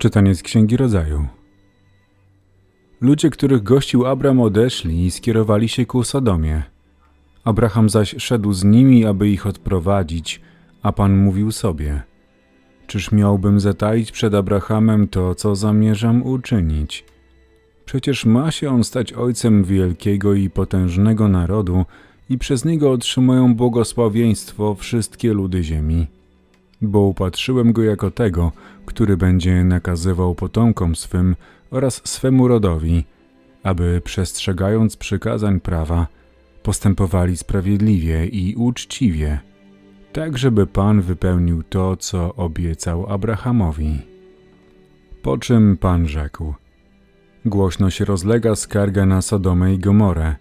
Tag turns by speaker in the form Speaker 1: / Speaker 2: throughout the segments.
Speaker 1: Czytanie z Księgi Rodzaju. Ludzie, których gościł Abram, odeszli i skierowali się ku Sodomie. Abraham zaś szedł z nimi, aby ich odprowadzić, a Pan mówił sobie: Czyż miałbym zataić przed Abrahamem to, co zamierzam uczynić? Przecież ma się on stać ojcem wielkiego i potężnego narodu, i przez niego otrzymują błogosławieństwo wszystkie ludy ziemi. Bo upatrzyłem go jako tego, który będzie nakazywał potomkom swym oraz swemu rodowi, aby przestrzegając przykazań prawa, postępowali sprawiedliwie i uczciwie, tak żeby Pan wypełnił to, co obiecał Abrahamowi. Po czym Pan rzekł: Głośno się rozlega skarga na Sodomę i Gomorę,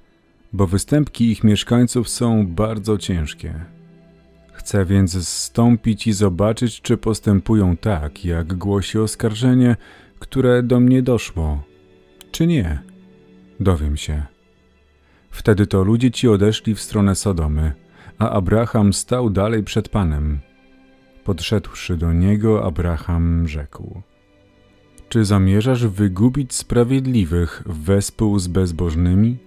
Speaker 1: bo występki ich mieszkańców są bardzo ciężkie. Chcę więc zstąpić i zobaczyć, czy postępują tak, jak głosi oskarżenie, które do mnie doszło, czy nie. Dowiem się. Wtedy to ludzie ci odeszli w stronę Sodomy, a Abraham stał dalej przed Panem. Podszedłszy do niego, Abraham rzekł: Czy zamierzasz wygubić sprawiedliwych wespół z bezbożnymi?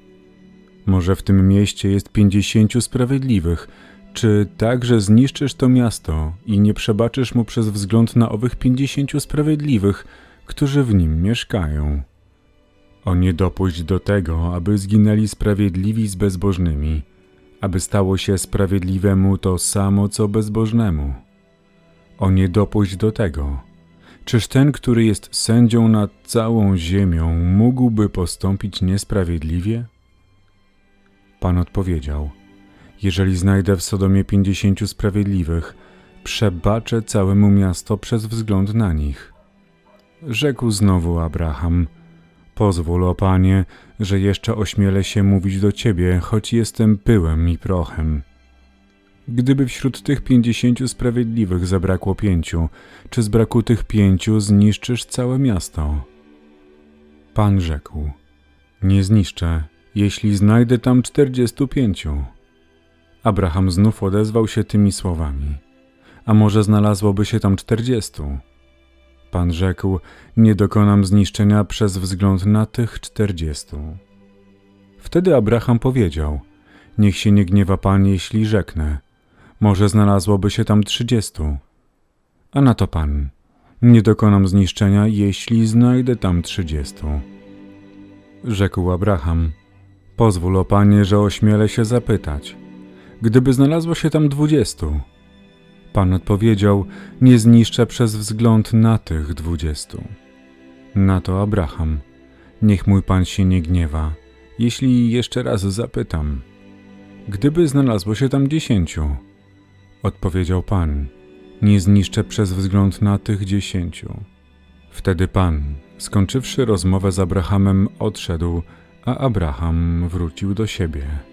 Speaker 1: Może w tym mieście jest pięćdziesięciu sprawiedliwych, czy także zniszczysz to miasto i nie przebaczysz mu przez wzgląd na owych pięćdziesięciu sprawiedliwych, którzy w nim mieszkają? O nie dopuść do tego, aby zginęli sprawiedliwi z bezbożnymi, aby stało się sprawiedliwemu to samo, co bezbożnemu. O nie dopuść do tego. Czyż ten, który jest sędzią nad całą ziemią, mógłby postąpić niesprawiedliwie? Pan odpowiedział: Jeżeli znajdę w Sodomie pięćdziesięciu sprawiedliwych, przebaczę całemu miasto przez wzgląd na nich. Rzekł znowu Abraham: Pozwól, o panie, że jeszcze ośmielę się mówić do ciebie, choć jestem pyłem i prochem. Gdyby wśród tych pięćdziesięciu sprawiedliwych zabrakło pięciu, czy z braku tych pięciu zniszczysz całe miasto? Pan rzekł: Nie zniszczę, jeśli znajdę tam czterdziestu pięciu. Abraham znów odezwał się tymi słowami. A może znalazłoby się tam czterdziestu? Pan rzekł: Nie dokonam zniszczenia przez wzgląd na tych czterdziestu. Wtedy Abraham powiedział: Niech się nie gniewa Pan, jeśli rzeknę. Może znalazłoby się tam trzydziestu. A na to Pan: Nie dokonam zniszczenia, jeśli znajdę tam trzydziestu. Rzekł Abraham: Pozwól, o Panie, że ośmielę się zapytać. Gdyby znalazło się tam dwudziestu. Pan odpowiedział: Nie zniszczę przez wzgląd na tych dwudziestu. Na to Abraham: Niech mój pan się nie gniewa, jeśli jeszcze raz zapytam. Gdyby znalazło się tam dziesięciu, odpowiedział pan: Nie zniszczę przez wzgląd na tych dziesięciu. Wtedy pan, skończywszy rozmowę z Abrahamem, odszedł, a Abraham wrócił do siebie.